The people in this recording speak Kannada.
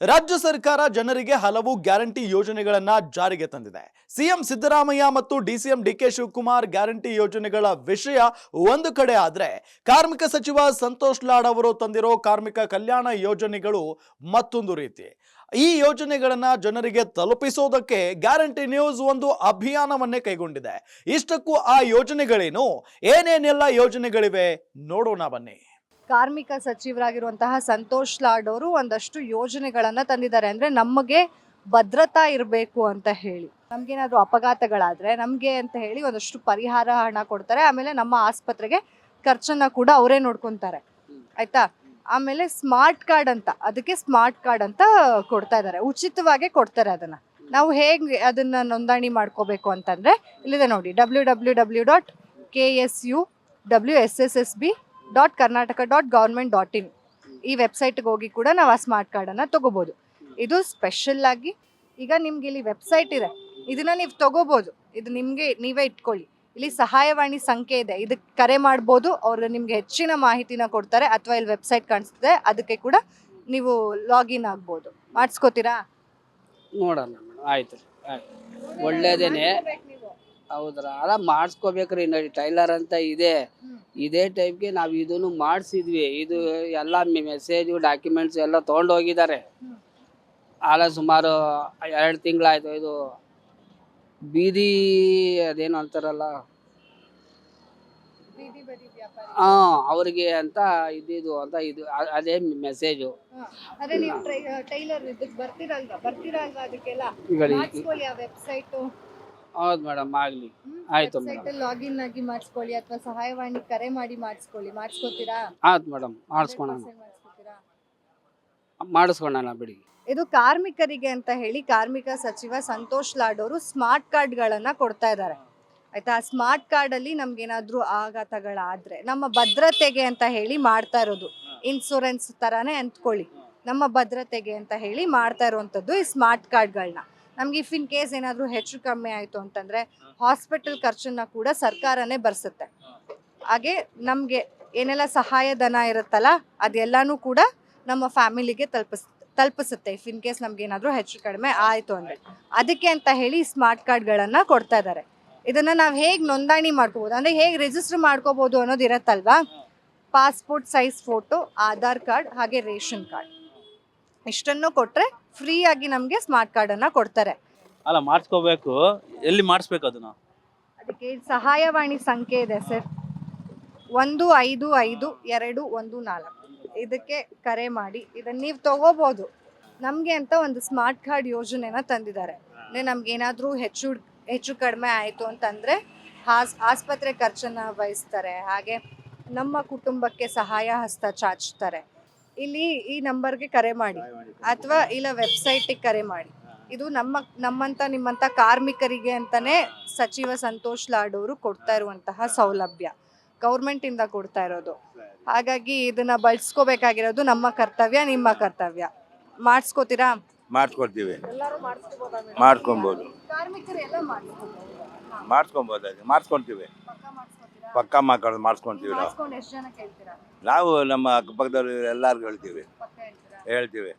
ರಾಜ್ಯ ಸರ್ಕಾರ ಜನರಿಗೆ ಹಲವು ಗ್ಯಾರಂಟಿ ಯೋಜನೆಗಳನ್ನ ಜಾರಿಗೆ ತಂದಿದೆ. ಸಿಎಂ ಸಿದ್ದರಾಮಯ್ಯ ಮತ್ತು ಡಿಸಿಎಂ ಡಿಕೆ ಶಿವಕುಮಾರ್ ಗ್ಯಾರಂಟಿ ಯೋಜನೆಗಳ ವಿಷಯ ಒಂದು ಕಡೆ ಆದ್ರೆ ಕಾರ್ಮಿಕ ಸಚಿವ ಸಂತೋಷ್ ಲಾಡ್ ಅವರು ತಂದಿರೋ ಕಾರ್ಮಿಕ ಕಲ್ಯಾಣ ಯೋಜನೆಗಳು ಮತ್ತೊಂದು ರೀತಿ. ಈ ಯೋಜನೆಗಳನ್ನ ಜನರಿಗೆ ತಲುಪಿಸೋದಕ್ಕೆ ಗ್ಯಾರಂಟಿ ನ್ಯೂಸ್ ಒಂದು ಅಭಿಯಾನವನ್ನೇ ಕೈಗೊಂಡಿದೆ. ಇಷ್ಟಕ್ಕೂ ಆ ಯೋಜನೆಗಳೇನು? ಏನೇನೆಲ್ಲ ಯೋಜನೆಗಳಿವೆ? ನೋಡೋಣ ಬನ್ನಿ. ಕಾರ್ಮಿಕ ಸಚಿವರಾಗಿರುವಂತಹ ಸಂತೋಷ್ ಲಾಡ್ ಅವರು ಒಂದಷ್ಟು ಯೋಜನೆಗಳನ್ನು ತಂದಿದ್ದಾರೆ ಅಂದ್ರೆ ನಮಗೆ ಭದ್ರತಾ ಇರಬೇಕು ಅಂತ ಹೇಳಿ. ನಮಗೇನಾದರೂ ಅಪಘಾತಗಳಾದರೆ ನಮಗೆ ಅಂತ ಹೇಳಿ ಒಂದಷ್ಟು ಪರಿಹಾರ ಹಣ ಕೊಡ್ತಾರೆ. ಆಮೇಲೆ ನಮ್ಮ ಆಸ್ಪತ್ರೆಗೆ ಖರ್ಚನ್ನ ಕೂಡ ಅವರೇ ನೋಡ್ಕೊತಾರೆ. ಆಯ್ತಾ? ಆಮೇಲೆ ಸ್ಮಾರ್ಟ್ ಕಾರ್ಡ್ ಅಂತ, ಅದಕ್ಕೆ ಸ್ಮಾರ್ಟ್ ಕಾರ್ಡ್ ಅಂತ ಕೊಡ್ತಾ ಇದ್ದಾರೆ. ಉಚಿತವಾಗೇ ಕೊಡ್ತಾರೆ ಅದನ್ನ. ನಾವು ಹೇಗೆ ಅದನ್ನ ನೋಂದಣಿ ಮಾಡ್ಕೋಬೇಕು ಅಂತಂದ್ರೆ ಇಲ್ಲಿದೆ ನೋಡಿ W W W dot K S U W S S S B dot Karnataka dot government dot in ಈ ವೆಬ್ಸೈಟ್ಗೆ ಹೋಗಿ ಕೂಡ ನಾವು ಆ ಸ್ಮಾರ್ಟ್ ಕಾರ್ಡನ್ನು ತೊಗೋಬೋದು. ಇದು ಸ್ಪೆಷಲ್ ಆಗಿ ಈಗ ನಿಮ್ಗೆ ಇಲ್ಲಿ ವೆಬ್ಸೈಟ್ ಇದೆ. ಇದನ್ನ ನೀವು ತಗೋಬೋದು. ಇದು ನಿಮಗೆ ನೀವೇ ಇಟ್ಕೊಳ್ಳಿ. ಇಲ್ಲಿ ಸಹಾಯವಾಣಿ ಸಂಖ್ಯೆ ಇದೆ. ಇದಕ್ಕೆ ಕರೆ ಮಾಡ್ಬೋದು. ಅವರು ನಿಮ್ಗೆ ಹೆಚ್ಚಿನ ಮಾಹಿತಿನ ಕೊಡ್ತಾರೆ ಅಥವಾ ಇಲ್ಲಿ ವೆಬ್ಸೈಟ್ ಕಾಣಿಸ್ತದೆ. ಅದಕ್ಕೆ ಕೂಡ ನೀವು ಲಾಗಿನ್ ಆಗ್ಬೋದು. ಮಾಡಿಸ್ಕೋತೀರಾ? ನೋಡೋಣ ಆಯ್ತು ಒಳ್ಳೇದೇನೆ. ಹೌದ್ರ? ಅದ ಮಾಡಿಸ್ಕೋಬೇಕ್ರಿ. ನೋಡಿ ಟೈಲರ್ ಅಂತ ಇದೆ. ಇದೇ ಟೈಪ್ಗೆ ನಾವು ಇದನ್ನು ಮಾಡಿಸಿದ್ವಿ. ಇದು ಎಲ್ಲ ಮೆಸೇಜು ಡಾಕ್ಯುಮೆಂಟ್ಸ್ ಎಲ್ಲ ತೊಗೊಂಡು ಹೋಗಿದ್ದಾರೆ. ಹ್ಮ್. ಆಲ ಸುಮಾರು ಎರಡು ತಿಂಗಳಾಯ್ತು. ಇದು ಬೀದಿ ಅದೇನು ಅಂತಾರಲ್ಲ? ಹಾಂ ಅವ್ರಿಗೆ ಅಂತ ಇದ್ದಿದ್ದು ಅಂತ ಇದು ಅದೇ ಮೆಸೇಜು ಈಗ ವೆಬ್ಸೈಟ್ ಹೌದು ಮೇಡಮ್ ಆಗಲಿ. ಆಯ್ತು. ಲಾಗಿನ್ ಆಗಿ ಮಾಡಿಸ್ಕೊಳ್ಳಿ ಅಥವಾ ಸಹಾಯವಾಣಿ ಕರೆ ಮಾಡಿ ಮಾಡಿಸ್ಕೊಳ್ಳಿ. ಮಾಡಿಸ್ಕೊತೀರಾ? ಆಯ್ತು ಮೇಡಮ್ ಮಾಡಿಸ್ಕೊಳೋಣ. ಮಾಡಿಸ್ಕೊಳೋಣ ಬಿಡಿ. ಇದು ಕಾರ್ಮಿಕರಿಗೆ ಅಂತ ಹೇಳಿ ಕಾರ್ಮಿಕ ಸಚಿವ ಸಂತೋಷ್ ಲಾಡ್ ಅವರು ಸ್ಮಾರ್ಟ್ ಕಾರ್ಡ್ಗಳನ್ನ ಕೊಡ್ತಾ ಇದ್ದಾರೆ. ಆಯ್ತಾ? ಆ ಸ್ಮಾರ್ಟ್ ಕಾರ್ಡ್ ಅಲ್ಲಿ ನಮ್ಗೇನಾದ್ರೂ ಆಘಾತಗಳಾದ್ರೆ ನಮ್ಮ ಭದ್ರತೆಗೆ ಅಂತ ಹೇಳಿ ಮಾಡ್ತಾ ಇರೋದು. ಇನ್ಸೂರೆನ್ಸ್ ತರಾನೇ ಅಂತ್ಕೊಳ್ಳಿ. ನಮ್ಮ ಭದ್ರತೆಗೆ ಅಂತ ಹೇಳಿ ಮಾಡ್ತಾ ಇರುವಂತದ್ದು ಈ ಸ್ಮಾರ್ಟ್ ಕಾರ್ಡ್ಗಳನ್ನ ನಮ್ಗೆ ಇಫ್ ಇನ್ ಕೇಸ್ ಏನಾದ್ರೂ ಹೆಚ್ಚು ಕಮ್ಮಿ ಆಯ್ತು ಅಂತಂದ್ರೆ ಹಾಸ್ಪಿಟಲ್ ಖರ್ಚನ್ನ ಕೂಡ ಸರ್ಕಾರನೇ ಬರ್ಸುತ್ತೆ. ಹಾಗೆ ನಮ್ಗೆ ಏನೆಲ್ಲ ಸಹಾಯಧನ ಇರುತ್ತಲ್ಲ ಅದೆಲ್ಲಾನು ಕೂಡ ನಮ್ಮ ಫ್ಯಾಮಿಲಿಗೆ ತಲುಪಿಸ್ ತಲುಪಿಸುತ್ತೆ. ಇಫ್ ಇನ್ ಕೇಸ್ ನಮ್ಗೆ ಏನಾದ್ರೂ ಹೆಚ್ಚು ಕಡಿಮೆ ಆಯ್ತು ಅಂದ್ರೆ. ಅದಕ್ಕೆ ಅಂತ ಹೇಳಿ ಸ್ಮಾರ್ಟ್ ಕಾರ್ಡ್ಗಳನ್ನ ಕೊಡ್ತಾ ಇದ್ದಾರೆ ಇದನ್ನ ನಾವು ಹೇಗೆ ನೋಂದಣಿ ಮಾಡ್ಕೋಬಹುದು ಅಂದ್ರೆ ಹೇಗೆ ರಿಜಿಸ್ಟರ್ ಮಾಡ್ಕೋಬಹುದು ಅನ್ನೋದು ಇರತ್ತಲ್ವಾ? Passport size photo Aadhaar card ಹಾಗೆ ರೇಷನ್ ಕಾರ್ಡ್ ಇಷ್ಟನ್ನು ಕೊಟ್ರೆ ಫ್ರೀ ಆಗಿ ನಮಗೆ ಸ್ಮಾರ್ಟ್ ಕಾರ್ಡ್ ಅನ್ನ ಕೊಡ್ತಾರೆ. ಅಲ್ಲ ಮಾಡಿಸ್ಕೋಬೇಕು. ಎಲ್ಲಿ ಮಾಡಿಸ್ಬೇಕು ಅದನ್ನ? ಅದಕ್ಕೆ ಸಹಾಯವಾಣಿ ಸಂಖ್ಯೆ ಇದೆ ಸರ್. ಒಂದು ಐದು ಐದು ಎರಡು ಒಂದು ನಾಲ್ಕು. ಇದಕ್ಕೆ ಕರೆ ಮಾಡಿ. ಇದನ್ನ ನೀವು ತಗೋಬಹುದು ನಮಗೆ ಅಂತ ಒಂದು ಸ್ಮಾರ್ಟ್ ಕಾರ್ಡ್ ಯೋಜನೆನ ತಂದಿದ್ದಾರೆ. ಅಂದ್ರೆ ನಮ್ಗೆ ಏನಾದ್ರೂ ಹೆಚ್ಚು ಹೆಚ್ಚು ಕಡಿಮೆ ಆಯಿತು ಅಂತಂದ್ರೆ ಹಾಸ್ ಆಸ್ಪತ್ರೆ ಖರ್ಚನ್ನ ವಹಿಸ್ತಾರೆ. ಹಾಗೆ ನಮ್ಮ ಕುಟುಂಬಕ್ಕೆ ಸಹಾಯ ಹಸ್ತ ಚಾಚ್ತಾರೆ. ಇಲ್ಲಿ ಈ ನಂಬರ್ಗೆ ಕರೆ ಮಾಡಿ. ಅಥವಾ ಇಲ್ಲ ವೆಬ್ಸೈಟಿಗೆ ಕರೆ ಮಾಡಿ. ಇದು ನಮ್ಮ ನಮ್ಮಂತ ನಿಮ್ಮಂತ ಕಾರ್ಮಿಕರಿಗೆ ಅಂತಾನೆ ಸಚಿವ ಸಂತೋಷ್ ಲಾಡ್ ಅವರು ಕೊಡ್ತಾ ಇರುವಂತಹ ಸೌಲಭ್ಯ. ಗೌರ್ಮೆಂಟ್ ಇಂದ ಕೊಡ್ತಾ ಇರೋದು. ಹಾಗಾಗಿ ಇದನ್ನ ಬಳಸ್ಕೋಬೇಕಾಗಿರೋದು ನಮ್ಮ ಕರ್ತವ್ಯ ನಿಮ್ಮ ಕರ್ತವ್ಯ. ಮಾಡಿಸ್ಕೋತೀರಾ? ಮಾಡ್ಕೊಡ್ತೀವಿ ಎಲ್ಲರೂ ಮಾಡ್ಕೊಬಹುದು ಮಾಡ್ಕೊಬೋದು. ಕಾರ್ಮಿಕರು ಎಲ್ಲ ಮಾಡಿಸ್ಕೊಬೋದು. ಪಕ್ಕ ಮಾಡ್ಕೊಂಡು ಮಾಡಿಸ್ಕೊಂತೀವಿ ನಾವು. ನಾವು ನಮ್ಮ ಅಕ್ಕಪಕ್ಕದವ್ರು ಎಲ್ಲರಿಗೂ ಹೇಳ್ತೀವಿ. ಹೇಳ್ತೀವಿ.